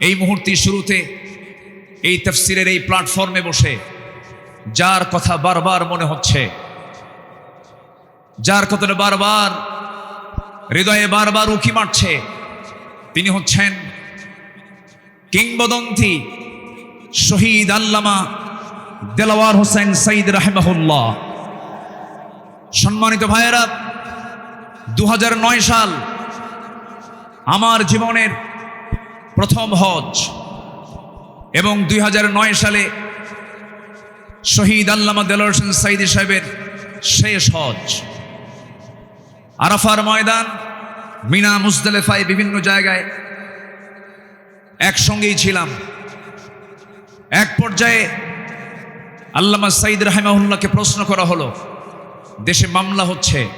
এই মুহূর্তে শুরুতে এই তফসিরের এই প্ল্যাটফর্মে বসে যার কথা বারবার মনে হচ্ছে, যার কথাটা বারবার হৃদয়ে বারবার উকি মারছে, তিনি হচ্ছেন কিংবদন্তি শহীদ আল্লামা দেলাওয়ার হোসেন সঈদ রাহেমাহুল্লাহ। সম্মানিত ভাইয়েরা দু হাজার নয় সাল আমার জীবনের প্রথম হজ। এবং দুই নয় সালে শহীদ আল্লামা দেলোয়ার হোসেন সাইদি সাহেবের শেষ হজ। আরাফার ময়দান, মিনা মুজদালেফায় বিভিন্ন জায়গায় একসঙ্গেই ছিলাম। এক পর্যায়ে আল্লামা সাইদ রাহেমাহুল্লাহকে প্রশ্ন করা হলো, দেশে মামলা হচ্ছে,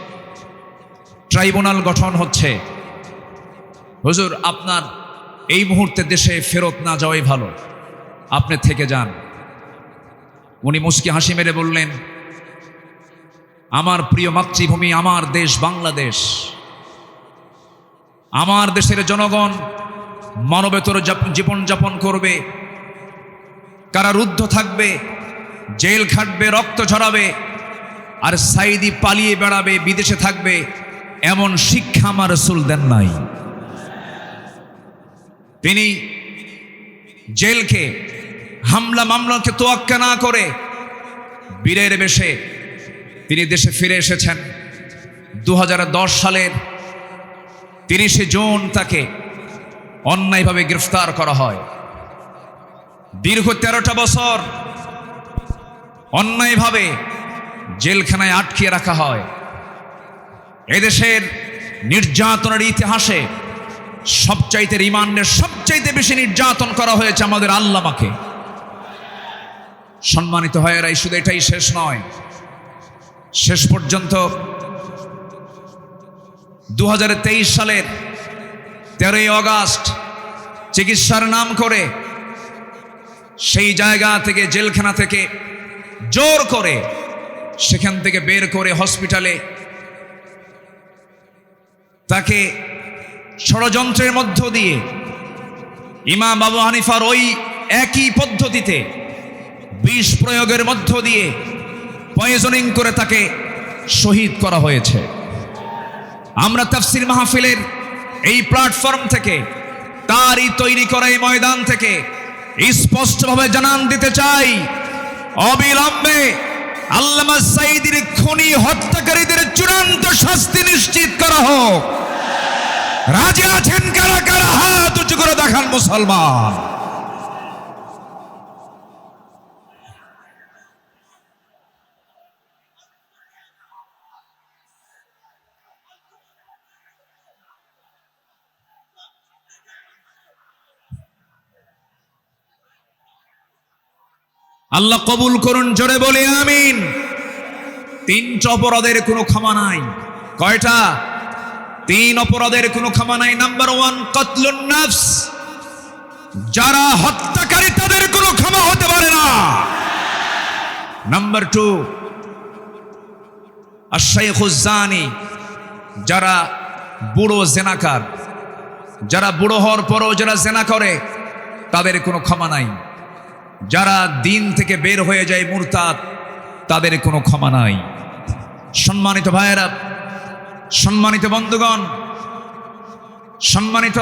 ট্রাইব্যুনাল গঠন হচ্ছে। হুজুর, আপনার এই মুহূর্তে দেশে ফেরত না যাওয়াই ভালো। আপনি থেকে যান। উনি মুস্কি হাসি মেরে বললেন, আমার প্রিয় মাতৃভূমি, আমার দেশ বাংলাদেশ। আমার দেশের জনগণ মানবেতর জীবনযাপন করবে। কারারুদ্ধ থাকবে, জেল খাটবে, রক্ত ঝরাবে, আর সাইদি পালিয়ে বেড়াবে, বিদেশে থাকবে, এমন শিক্ষা আমার রসুল দেন নাই। তিনি জেলকে, হামলা মামলাকে তোয়াক্কা না করে বীরের বেশে তিনি দেশে ফিরে এসেছেন। দু হাজার দশ সালের তিরিশে জুন তাকে অন্যায়ভাবে গ্রেফতার করা হয়। দীর্ঘ তেরোটা বছর অন্যায়ভাবে জেলখানায় আটকিয়ে রাখা হয়। এদেশের নির্যাতনের ইতিহাসে সবচাইতে রিমান্ডের সবচাইতে বেশি নির্যাতন করা হয়েছে আমাদের আল্লামাকে। সম্মানিত হয় রাই শুধু এটাই শেষ নয়। শেষ পর্যন্ত দু হাজার তেইশ সালের তেরোই অগাস্ট চিকিৎসার নাম করে সেই জায়গা থেকে, জেলখানা থেকে জোর করে সেখান থেকে বের করে হসপিটালে তাকে ষড়যন্ত্রের মধ্য দিয়ে ইমাম বাবু হানিফার ওই একই পদ্ধতিতে বিষ প্রয়োগের মধ্য দিয়ে পয়জনিং করে তাকে শহীদ করা হয়েছে। আমরা তাফসির মাহফিলের এই প্ল্যাটফর্ম থেকে, তারই তৈরি করা এই ময়দান থেকে স্পষ্টভাবে জানান দিতে চাই, অবিলম্বে আল্লামা সাইদির খুনি হত্যাকারীদের চূড়ান্ত শাস্তি নিশ্চিত করা হোক। রাজি আছেন কারা কারা? হাত উঁচু করে দেখান মুসলমান। আল্লাহ কবুল করুন, জোরে বলে, আমিন। তিনটা অপরাধের কোনো ক্ষমা নাই। কয়টা? তিন অপরাধের কোনো ক্ষমা নাই। নাম্বার ওয়ান কতলুন নাফস। যারা হত্যাকারী, তাদের কোনো ক্ষমা হতে পারে না। নাম্বার টু আশাইখুজানি যারা বুড়ো জেনাকার, যারা বুড়ো হওয়ার পরও যারা জেনা করে, তাদের কোনো ক্ষমা নাই। যারা দিন থেকে বের হয়ে যায় মুরতাদ, তাদের কোনো ক্ষমা নাই। সম্মানিত ভাইয়েরা সম্মানিত বন্ধুগণ, সম্মানিত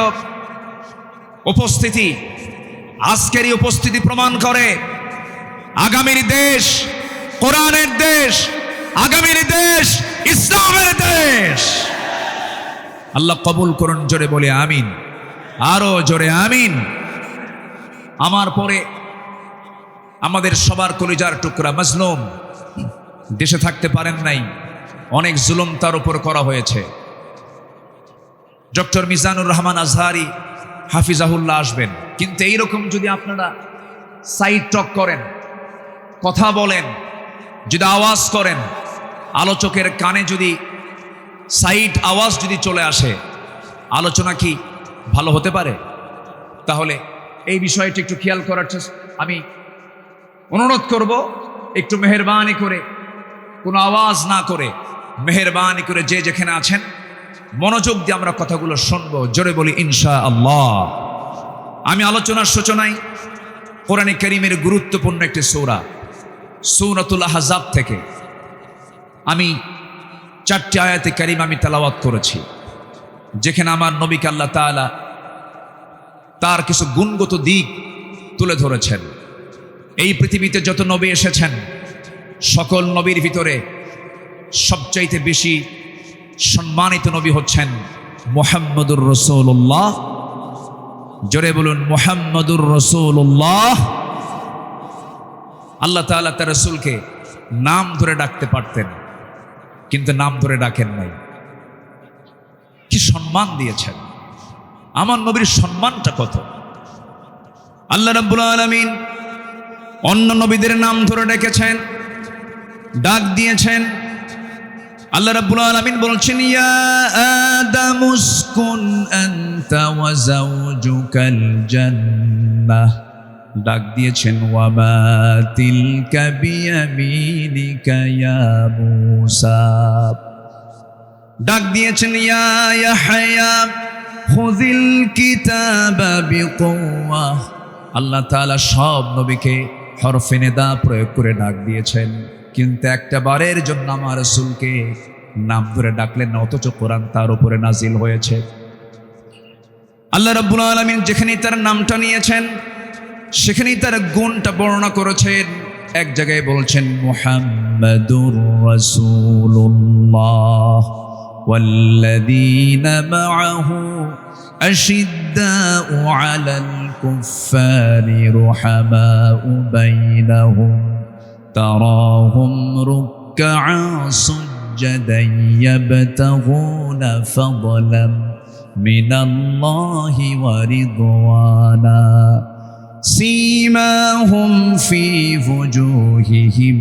উপস্থিতি, আজকের উপস্থিতি প্রমাণ করে আগামীর দেশ, কোরআনের দেশ, আগামীর দেশ, ইসলামের দেশ। আল্লাহ কবুল করুন, জোরে বলে আমিন। আরও জোরে আমিন। আমার পরে আমাদের সবার কলিজার টুকরা মজলুম, দেশে থাকতে পারেন নাই। অনেক জুলুম তার উপর করা হয়েছে। ডক্টর মিজানুর রহমান আজহারি হাফিজাহুল্লাহ আসবেন। কিন্তু এইরকম যদি আপনারা সাইড টক করেন, কথা বলেন, যদি আওয়াজ করেন, আলোচকের কানে যদি সাইড আওয়াজ যদি চলে আসে, আলোচনা কি ভালো হতে পারে? তাহলে এই বিষয়টি একটু খেয়াল করার চেষ্টা আমি অনুরোধ করব, একটু মেহরবানি করে কোনো আওয়াজ না করে মেহরবানি করে যে যেখানে আছেন, মনোযোগ দিয়ে আমরা কথাগুলো শুনব, জোরে বলি ইনশা আল্লাহ আমি আলোচনার সূচনায় কোরআনে করিমের গুরুত্বপূর্ণ একটি সৌরা, সৌরাতুল আহজাব থেকে আমি চারটি আয়াতে কারিম আমি তেলাওয়াত করেছি, যেখানে আমার নবীকে আল্লাহ তাআলা তার কিছু গুণগত দিক তুলে ধরেছেন। এই পৃথিবীতে যত নবী এসেছেন, সকল নবীর ভিতরে সবচাইতে বেশি সম্মানিত নবী হচ্ছেন মোহাম্মদুর রসুল্লাহ জোরে বলুন, মোহাম্মদুর রসুল্লাহ আল্লাহ তাআলা তার রসুলকে নাম ধরে ডাকতে পারতেন, কিন্তু নাম ধরে ডাকেন নাই। কি সম্মান দিয়েছেন? আমার নবীর সম্মানটা কত? আল্লাহ রাব্বুল আলামিন অন্য নবীদের নাম ধরে ডেকেছেন, ডাক দিয়েছেন আল্লাহ রাব্বুল আলামিন বলছেন, ইয়া আদাম উসকুন আনতা ওয়া যাওজুকাল জান্নাহ ডাক দিয়েছেন ওয়ামা তিলকা বিয়ামিনিকা ইয়া মূসা। ডাক দিয়েছেন, ইয়া ইয়াহয়া খুযিল কিতাবা বিকুওয়া। আল্লাহ তাআলা সব নবীকে হরফে নেদা প্রয়োগ করে ডাক দিয়েছেন। কিন্তু একটা বারের জন্য আমার রাসূলকে নাম ধরে ডাকলেন না অথচ কোরআন তার উপরে নাজিল হয়েছে আল্লাহ রাব্বুল আলামিন যেখানেই তার নামটা নিয়েছেন সেখানেই তার গুণটা বর্ণনা করেছেন এক জায়গায় বলছেন মুহাম্মাদুর রাসূলুল্লাহ والذين معه أشداء على الكفار رحماء بينهم تراهم ركعا سجدا يبتغون فضلا من الله ورضوانا سيماهم في وجوههم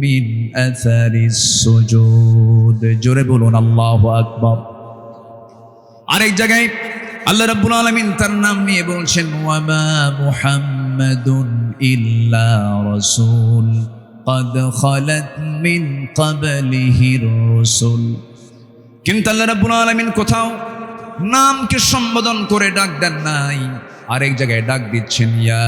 من أثر السجود جربون الله أكبر আরেক জায়গায় আল্লাহ রাব্বুল আলামিন তার নাম নিয়ে বলছেন ওয়ামা মুহাম্মাদুন ইল্লা রাসূল قد خلت من قبله الرسل কিন্তু আল্লাহ রাব্বুল আলামিন কোথাও নামকে সম্বোধন করে ডাক দেন নাই আরেক জায়গায় ডাক দিচ্ছেন ইয়া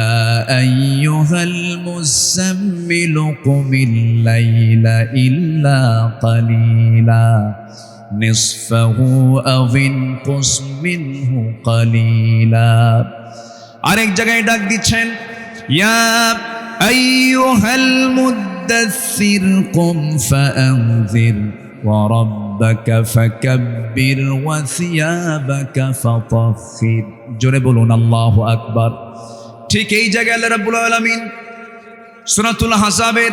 আইয়ুহাল মুসাম্মিল কুমিল লাইলা ইল্লা কালিলা নিসফাহু আও ইনকুস মিনহু কালিলা আরেক জায়গায় ডাক দিচ্ছেন ইয়া আইয়ুহাল মুদাসসির কুম ফাআনজির وربك فكبر وثيابك فطهر জোরে বলুন আল্লাহ আকবার ঠিক এই জায়গায় আল্লাহ রাব্বুল আলামিন সূরাতুল হাসাবের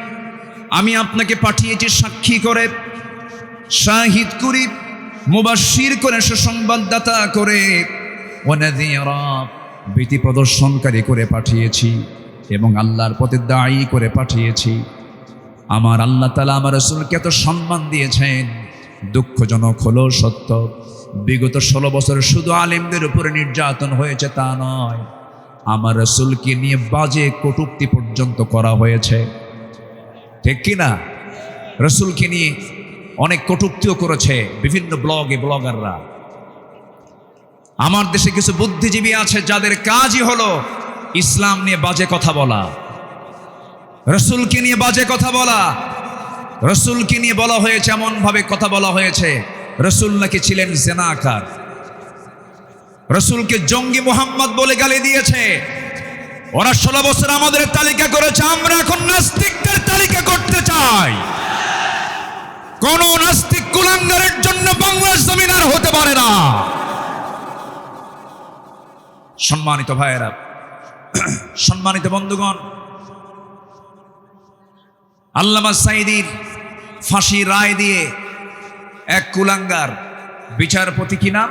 আমি আপনাকে পাঠিয়েছি সাক্ষী করে, শাহিদ করি মুবাশির করে, সুসংবাদদাতা করে ভীতি প্রদর্শনকারী করে পাঠিয়েছি এবং আল্লাহর পথে দায়ী করে পাঠিয়েছি। আমার আল্লাহ তালা আমার রসুলকে এত সম্মান দিয়েছেন। দুঃখজনক হলো সত্য, বিগত ষোলো বছর শুধু আলেমদের উপরে নির্যাতন হয়েছে তা নয়, আমার রসুলকে নিয়ে বাজে কটুক্তি পর্যন্ত করা হয়েছে। ঠিক কি না রসুলকে নিয়ে অনেক কটুক্তিও করেছে বিভিন্ন ব্লগে ব্লগাররা। আমার দেশে কিছু বুদ্ধিজীবী আছে যাদের কাজই হলো ইসলাম নিয়ে বাজে কথা বলা। রসুলকে নিয়ে বাজে কথা বলা। রসুলকে নিয়ে বলা হয়েছে এমন ভাবে কথা বলা হয়েছে, রসুল নাকি ছিলেন জেনাকার। রসুলকে জঙ্গি মোহাম্মদ বলে গালি দিয়েছে। ওরা ষোলো বছর আমাদের তালিকা করেছে, আমরা এখন নাস্তিকদের তালিকা করতে চাই। কোন নাস্তিক কুলাঙ্গারের জন্য বাংলাদেশ জমিন আর হতে পারে না। সম্মানিত ভাইয়েরা, সম্মানিত বন্ধুগণ, আল্লামা সাইদির ফাঁসি রায় দিয়ে এক কুলাঙ্গার বিচারপতি কি নাম?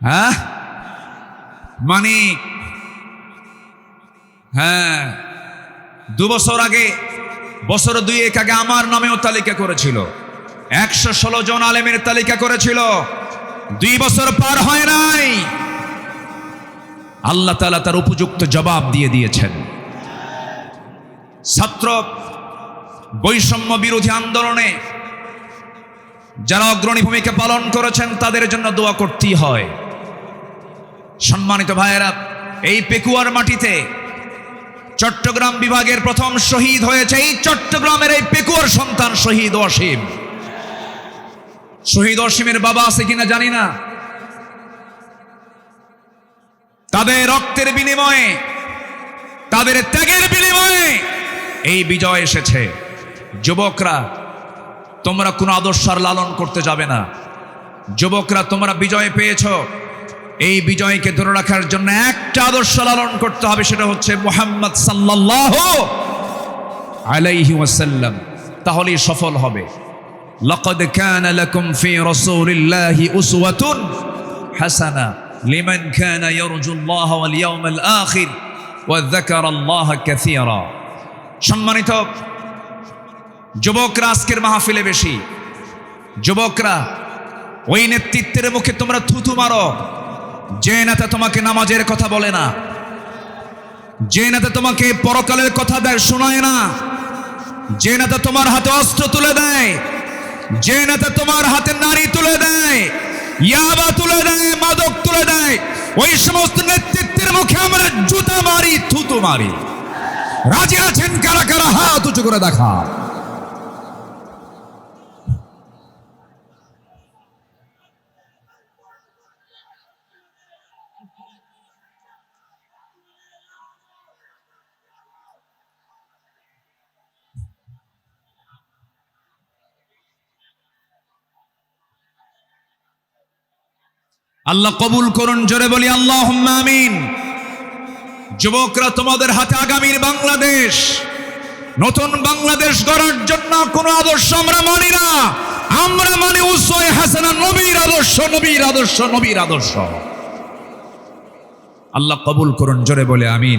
হ্যাঁ? মানিক হ্যাঁ। দু বছর আগে, বছর দুই এক আগে আমার নামেও তালিকা করেছিল। একশো ষোলো জন আলেমের তালিকা করেছিল। দুই বছর পার হয় নাই। আল্লাহ তালা তার উপযুক্ত জবাব দিয়ে দিয়েছেন। ছাত্র বৈষম্য বিরোধী আন্দোলনে যারা অগ্রণী ভূমিকা পালন করেছেন, তাদের জন্য দোয়া করতেই হয়। সম্মানিত ভাইয়েরা, এই পেকুয়ার মাটিতে চট্টগ্রাম বিভাগের প্রথম শহীদ হয়েছে এই চট্টগ্রামের এই পেকুয়ার সন্তান শহীদ অসীম। শহীদ অসীমের বাবা আছে কিনা জানি না। তাদের রক্তের বিনিময়ে, তাদের ত্যাগের বিনিময়ে এই বিজয় এসেছে। যুবকরা, তোমরা কোনো আদর্শ লালন করতে যাবে না। যুবকরা, তোমরা বিজয় পেয়েছ। এই বিজয়কে ধরে রাখার জন্য একটা আদর্শ লালন করতে হবে সেটা হচ্ছে মোহাম্মদ সাল্লাহ আলাইহি ওয়াসাল্লাম তাহলেই সফল হবে لقد كان لكم في رسول الله أسوة حسنة لمن كان يرجو الله واليوم الآخر وذكر الله كثيرا সম্মানিত যুবকরা আজকের মাহফিলে বেশি যুবকরা ওই নেতৃত্বের মুখে তোমরা থুতু মারো যে নেতা তোমাকে নামাজের কথা বলে না, যে নেতা তোমাকে পরকালের কথা দেয় শোনায় না, যে নেতা তোমার হাতে অস্ত্র তুলে দেয়, যে নেতা তোমার হাতে নারী তুলে দেয়, ইয়াবা তুলে দেয়, মাদক তুলে দেয়, ওই সমস্ত নেতৃত্বের মুখে আমরা জুতা মারি, থুতু মারি। রাজি আছেন কারা কারা? হাত উঁচু করে দেখা আল্লাহ কবুল করুন, জোরে বলি আল্লাহ আমিন। যুবকরা, তোমাদের হাতে আগামীর বাংলাদেশ, নতুন বাংলাদেশ গড়ার জন্য কোন আদর্শ আমরা মানি না। আমরা মানে উৎসয় হাসানা, নবীর আদর্শ নবীর আদর্শ নবীর আদর্শ। আল্লাহ কবুল করুন, জোরে বলে আমিন।